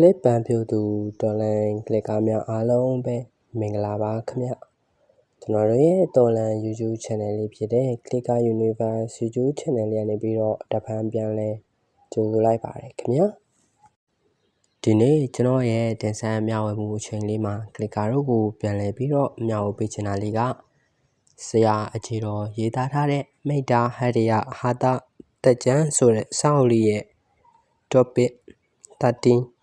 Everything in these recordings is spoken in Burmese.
လစ်ပန်ဖြူသူတော်လန်ကလစ်ကားများအားလုံးပဲမင်္ဂလာပါခင်ဗျကျွန်တော်တို့ရဲ့တော်လန် YouTube channel လေးဖြစ်တဲ့ Clicker Universe YouTube channel လေးကနေပြီးတော့တဖန်ပြန်လဲကြိုဆိုလိုက်ပါတယ်ခင်ဗျဒီနေ့ကျွန်တော်ရဲ့တင်ဆက်မျှဝေမှုအချိန်လေးမှာ Clicker တို့ကိုပြန်လဲပြီးတော့မျှဝေပေးချင်တာလေးကဆရာအခြေတော်ရေးသားထားတဲ့မိတ္တာဟရယဟာတာတက်ကျန်းဆိုတဲ့စောင့်လေးရဲ့ topic 13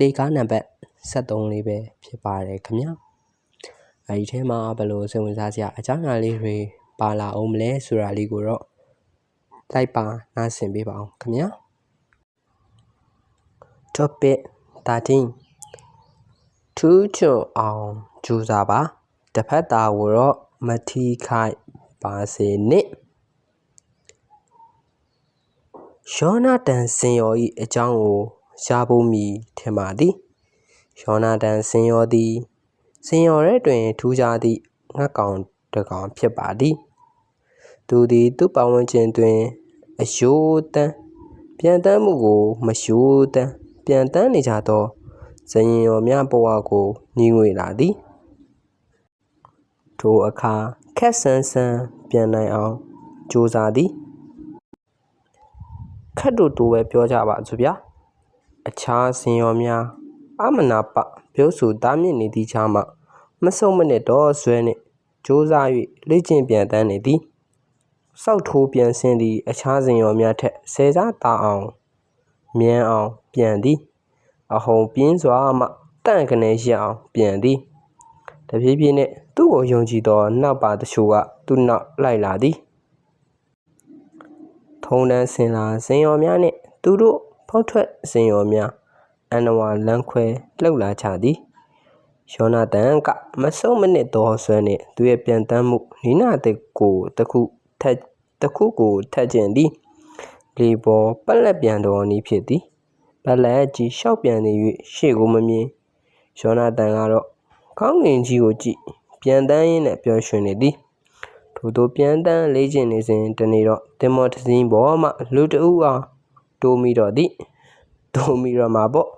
လေကားနံပါတ်73လေးပဲဖြစ်ပါတယ်ခင်ဗျာအဲဒီထဲမှာဘယ်လိုစိတ်ဝင်စားစရာအကြောင်းအရာလေးတွေပါလာအောင်မလဲဆိုတာလေးကိုတော့လိုက်ပါနားဆင်ပေးပါအောင်ခင်ဗျာ topic 13ထူးချွန်အောင်ကြိုးစားပါတစ်ဖက်သားကိုတော့မထီခိုက်ပါစေနဲ့ယောနာတန်စင်ယောဤအကြောင်းကို ရှားဖို့မည်ထင်ပါသည်ယောနာတန်စင်ယောသည်စင်ယောရဲတွင်ထူးခြားသည့်ငှက်ကောင်တစ်ကောင်ဖြစ်ပါသည်သူသည်သူ့ပတ်ဝန်းကျင်တွင်အယိုးတန်းပြန်တမ်းမှုကိုမယိုးတန်းပြန်တမ်းနေကြသောဇယင်ရောများဘဝကိုညီငွေလာသည်ထိုအခါခက်ဆန်းဆန်းပြန်နိုင်အောင်ကြိုးစားသည်ခက်တို့တိုးပဲပြောကြပါစို့ဗျာ အခြားစင်ရောများ အမနာပပြောဆိုတားမြင့်နေသည့်ခြားမှ မဆုံးမနစ်တော့ဆွဲနှင့်ကြိုးစား၍လေ့ကျင့်ပြန်တန်းနေသည်စောက်ထိုးပြန်ဆင်းသည့်အခြားစင်ရောများထက်ဆယ်စားတာအောင်မြန်အောင်ပြန်သည်အဟုန်ပြင်းစွာမှတန့်ကနေရအောင်ပြန်သည်တဖြည်းဖြည်းနဲ့သူ့ကိုယုံကြည်သောနောက်ပါတချို့ကသူ့နောက်လိုက်လာသည်ထုံတန်းစင်လာစင်ရောများနှင့်သူတို့ ဖောက်ထွက်စင်ရောများအန်နဝါလန်းခွဲလှုပ်လာကြသည်ယောနာသန်ကမဆုံးမနစ်သောဆွဲနှင့်သူရဲ့ပြန်တမ်းမှုနီနာတဲ့ကိုတခုထက်တခုကိုထက်ကျင်သည်လေပေါ်ပက်လက်ပြန်တော်နီးဖြစ်သည်ပက်လက်ကြီးလျှောက်ပြန်နေ၍ရှေ့ကိုမမြင်ယောနာသန်ကတော့ကောင်းငင်ကြီးကိုကြည့်ပြန်တန်းရင်းနဲ့ပြောရွှင်နေသည်ထို့သောပြန်တန်းလေးကျင်နေစဉ်တနေ့တော့တင်မော်တစင်းပေါ်မှလူတဦးအား တိုးမိတော့သည်တိုးမိတော့မှာပေါ့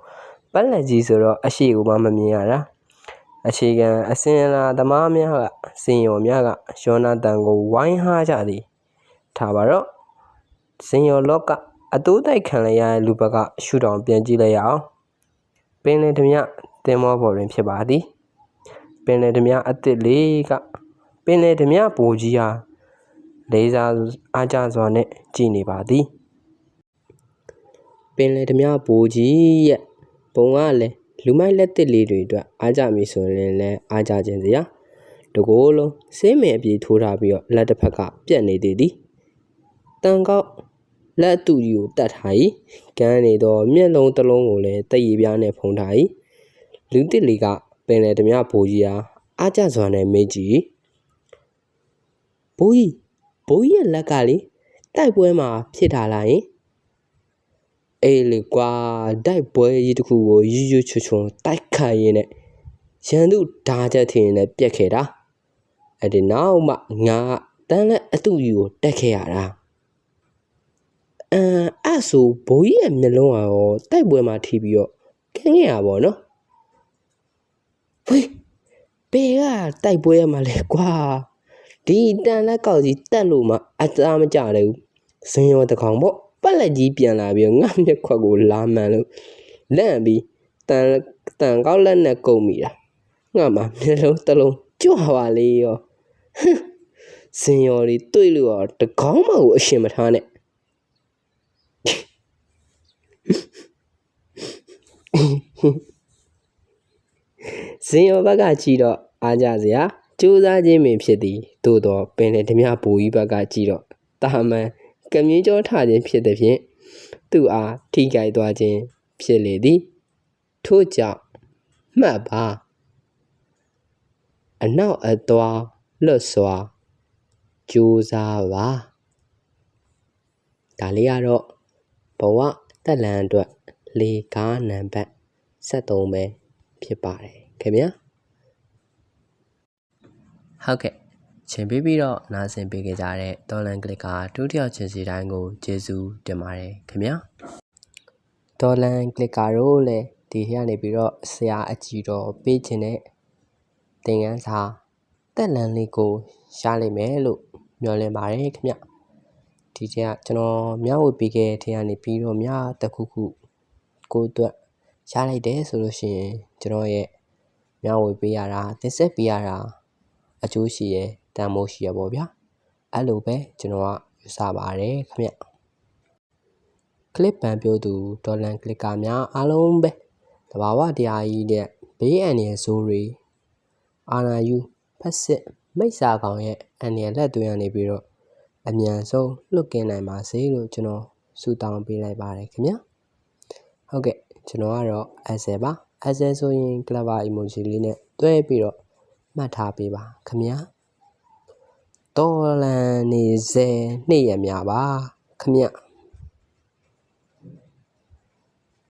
ပက်လက်ကြီးဆိုတော့အရှိကိုမှမမြင်ရတာအခြေခံအစင်လာသမားများကစင်ရော်များကယောနာတန်ကိုဝိုင်းဟားကြသည်ထားပါတော့စင်ရော်လော့ကအတိုးတိုက်ခံရရတဲ့လူဘက်ကရှူတောင်ပြန်ကြည့်လိုက်ရအောင်ပင်လယ်ဓမြတင်မောပေါ်တွင်ဖြစ်ပါသည်ပင်လယ်ဓမြအစ်စ်လေးကပင်လယ်ဓမြပူကြီးဟာလေးစားအားကြစွာနဲ့ကြည်နေပါသည်ပ င်လယ်ဓမြပူကြီးရဲ့ပုံကလည်းလူမိုက်လက်တစ်လေးတွေအတွက်အားကြမည်ဆိုရင်လည်းအားကြခြင်းစရာတကိုယ်လုံးဆေးမယ်အပြေထိုးထားပြီးတော့လက်တစ်ဖက်ကပြက်နေသေးသည်တန်ကောက်လက်တူကြီးကိုတတ်ထား၏ကန်းနေသောမျက်လုံးတစ်လုံးကိုလည်းတည်ရပြားနဲ့ဖုံးထား၏လူတစ်လီကပင်လေဓမြဘိုးကြီးအားအားကြစွာနဲ့မေးကြည့်ဘိုးကြီးဘိုးကြီးရဲ့လက်ကလေတိုက်ပွဲမှာဖြစ်ထားလားယင် အေးလေကွာတိုက်ပွဲကြီးတစ်ခုကိုရွရွချွချွန်တိုက်ခတ်ရင်းနဲ့ရန်သူဓာချက်ထင်းနဲ့ပြက်ခဲ့တာအဲ့ဒီနောက်မှငါတန်းလက်အတူကြီးကိုတက်ခဲ့ရတာအမ်အဲ့ဆိုဘိုးကြီးရဲ့မျက်လုံးကရောတိုက်ပွဲမှာထိပြီးတော့ခင်းခဲ့ရပါတော့ဝေးဘေကတိုက်ပွဲရမှာလဲကွာဒီတန်လက်ကောက်ကြီးတက်လို့မှအသားမကြတယ်ဘူးဇင်ရောတကောင်ပေါ့ ပက်လက်ကြီးပြန်လာပြီးငါမျက်ခွက်ကိုလာမှန်လို့လန့်ပြီးတန်တန်ကောက်လက်နဲ့ကုန်မိတာငါမှမျက်လုံးတစ်လုံးကြွပါလေရောဇင်ရော်လေးတွေ့လို့တော့တကောင်းမှကိုအရှင်မထားနဲ့ဇင်ရော်ဘက်ကကြည့်တော့အားကြစရာစူးစမ်းခြင်းပင်ဖြစ်သည်သို့တော့ပင်လေဓမြဘူကြီးဘက်ကကြည့်တော့တာမန် ကမြင်းကြောထခြင်းဖြစ်သည်ဖြင့်သူ့အားထိကြိုက်သွားခြင်းဖြစ်လေသည်ထို့ကြောင့်မှတ်ပါအနောက်အသွားလွတ်စွာကြိုးစားပါဒါလေးကတော့ဘဝတက်လန်အတွက်လေကားနံပါတ်73ပဲဖြစ်ပါတယ်ခင်ဗျာဟုတ်ကဲ့ ချိန်ပေးပြီးတော့နားဆင်ပေးကြတဲ့ဒေါ်လန်ကလစ်ကဒုတိယချင်းစီတိုင်းကိုကျေးဇူးတင်ပါတယ်ခင်ဗျာဒေါ်လန်ကလစ်ကာတို့လည်းဒီထဲကနေပြီးတော့ဆရာအကြီးတော်ပေးခြင်းတဲ့သင်ခန်းစာတက်လန်လေးကိုရှားလိမ့်မယ်လို့မျှော်လင့်ပါတယ်ခင်ဗျဒီကျကကျွန်တော်မျှဝေပေးခဲ့တဲ့ထဲကနေပြီးတော့မြတစ်ခုခုကိုအတွက်ရှားလိုက်တယ်ဆိုလို့ရှိရင်ကျွန်တော်ရဲ့မျှဝေပေးရတာတင်ဆက်ပေးရတာအကျိုးရှိရ တန်မိုးရှိရပေါ့ဗျာအဲ့လိုပဲကျွန်တော်ကယူဆပါတယ်ခင်ဗျကလစ်ပန်ပြောသူဒေါ်လန်ကလစ်ကာများအားလုံးပဲတဘာဝတရားကြီးတဲ့ဘေးအန္တရာယ်ဆိုးတွေအာနာယူဖက်စစ်မိတ်စာကောင်ရဲ့အန္တရာယ်လက်သွင်းရနေပြီးတော့အမြန်ဆုံးလွတ်ကင်းနိုင်ပါစေလို့ကျွန်တော်ဆုတောင်းပေးလိုက်ပါတယ်ခင်ဗျာဟုတ်ကဲ့ကျွန်တော်ကတော့ Excel ပါ Excel ဆိုရင် clever emoji လေးနဲ့တွဲပြီးတော့မှတ်ထားပေးပါခင်ဗျာ တော်လန်နေစေနေ့ရမြပါခင်ဗျ